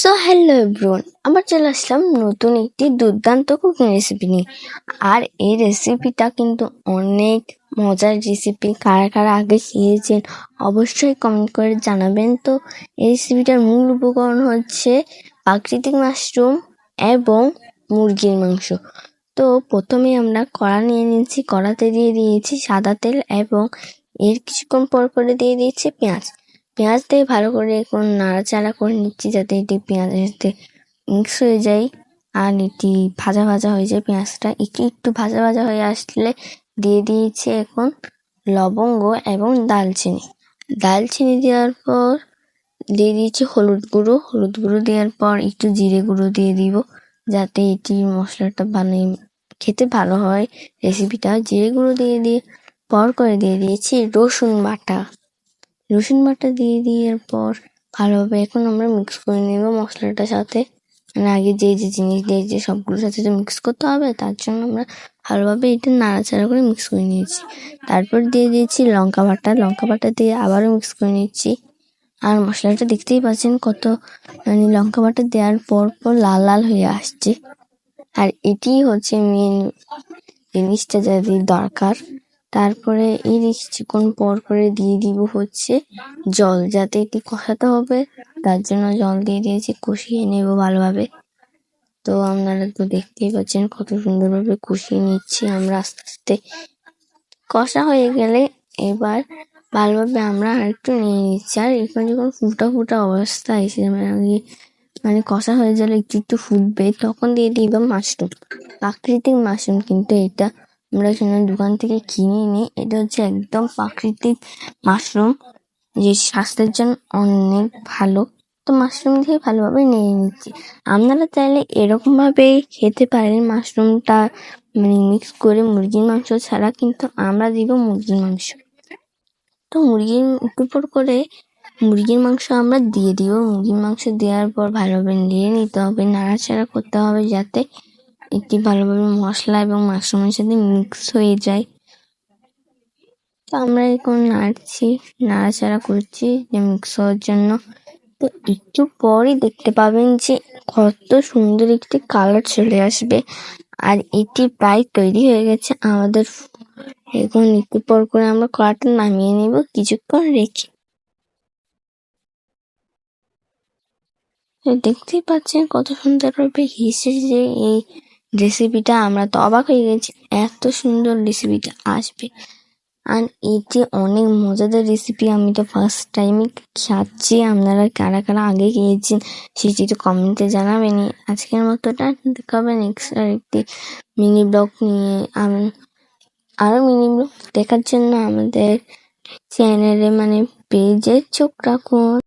So hello everyone আবার চলে আসলাম নতুন একটি দুর্দান্ত কুকিং রেসিপি নিয়ে। আর এই রেসিপিটা কিন্তু অনেক মজার রেসিপি কারা কারা আগে খেয়েছেন অবশ্যই কমেন্ট করে জানাবেন। তো এই রেসিপিটার মূল উপকরণ হচ্ছে প্রাকৃতিক মাশরুম এবং মুরগির মাংস। তো প্রথমে আমরা কড়া নিয়ে নিয়েছি কড়াতে দিয়ে দিয়েছি সাদা তেল এবং এর কিছুক্ষণ পর করে দিয়ে দিয়েছি পেঁয়াজ। পেঁয়াজ দিয়ে ভালো করে এখন নাড়াচাড়া করে নিচ্ছি যাতে এটি পেঁয়াজের সাথে মিক্স হয়ে যায়। আর এটি ভাজা ভাজা হয়ে যায় পেঁয়াজটা। একটু একটু ভাজা ভাজা হয়ে আসলে দিয়ে দিয়েছি এখন লবঙ্গ এবং দালচিনি দালচিনি দেওয়ার পর দিয়ে দিয়েছি হলুদ গুঁড়ো। হলুদ গুঁড়ো দেওয়ার পর একটু জিরে গুঁড়ো দিয়ে দিব যাতে এটি মশলাটা বানিয়ে খেতে ভালো হয়। রেসিপিটা জিরে গুঁড়ো দিয়ে দিয়ে, পর করে দিয়ে দিয়েছি রসুন বাটা। রসুন বাটা দিয়ে দেওয়ার পর ভালোভাবে এখন আমরা মিক্স করে নেব মশলাটার সাথে। মানে আগে যে যে জিনিস দিয়ে যে সবগুলোর সাথে তো মিক্স করতে হবে, তার জন্য আমরা ভালোভাবে এটা নাড়াচাড়া করে মিক্স করে নিয়েছি। তারপর দিয়ে দিয়েছি লঙ্কা বাটা। লঙ্কা বাটা দিয়ে আবারও মিক্স করে নিচ্ছি। আর মশলাটা দেখতেই পাচ্ছেন কত মানে লঙ্কা বাটা দেওয়ার পর পর লাল লাল হয়ে আসছে। আর এটি হচ্ছে মেন জিনিসটা যাদের দরকার। তারপরে এর কিছুক্ষণ পর করে দিয়ে দিব হচ্ছে জল, যাতে এটি কষাতে হবে। তার জন্য জল দিয়ে দিয়েছি, কষিয়ে নেব ভালোভাবে। তো আপনারা তো দেখতেই পাচ্ছেন কত সুন্দরভাবে কষিয়ে নিচ্ছি আমরা আস্তে আস্তে। কষা হয়ে গেলে এবার ভালোভাবে আমরা আরেকটু নিয়ে নিচ্ছি। আর এখন যখন ফুটা ফুটা অবস্থা এসে মানে মানে কষা হয়ে গেলে একটু একটু ফুটবে, তখন দিয়ে দিব মাশরুম। প্রাকৃতিক মাশরুম কিন্তু এটা আমরা এখানে দোকান থেকে কিনে নিই এটা হচ্ছে একদম প্রাকৃতিক মাশরুম যে স্বাস্থ্যের জন্য অনেক ভালো। তো মাশরুম দিয়ে ভালোভাবে নিয়ে নিচ্ছি। আপনারা চাইলে এরকম ভাবে খেতে পারেন মাশরুমটা মানে মিক্স করে মুরগির মাংস ছাড়া, কিন্তু আমরা দিব মুরগির মাংস। তো মুরগির, উপর করে মুরগির মাংস আমরা দিয়ে দিব। মুরগির মাংস দেওয়ার পর ভালোভাবে নিয়ে নিতে হবে, নাড়াচাড়া করতে হবে যাতে এটি ভালোভাবে মশলা এবং মাশরুমের সাথে মিক্স হয়ে যায়। তো আমরা এখন নাড়ছি, নাড়াচাড়া করছি যে মিক্স হওয়ার জন্য। তো একটু পরই দেখতে পাবেন যে কত সুন্দর একটি কালার চলে আসবে। আর এটি প্রায় তৈরি হয়ে গেছে আমাদের এখন একটু পর করে আমরা কড়াটা নামিয়ে নেব, কিছুক্ষণ রেখে। দেখতেই পাচ্ছেন কত সুন্দরভাবে হিসেবে এই রেসিপিটা আমরা তো অবাক হয়ে গেছি। এত সুন্দর রেসিপিটা আসবে। আর এটি অনেক মজাদার রেসিপি আমি তো ফার্স্ট টাইমই খাচ্ছি। আপনারা কারা কারা আগে খেয়েছেন সেটি তো কমেন্টে জানাবেনই আজকের মতোটা দেখা হবে নেক্সট আরেকটি মিনি ব্লগ নিয়ে। আমি আরও মিনি ব্লগ দেখার জন্য আমাদের চ্যানেলে মানে পেজে চোখ রাখুন।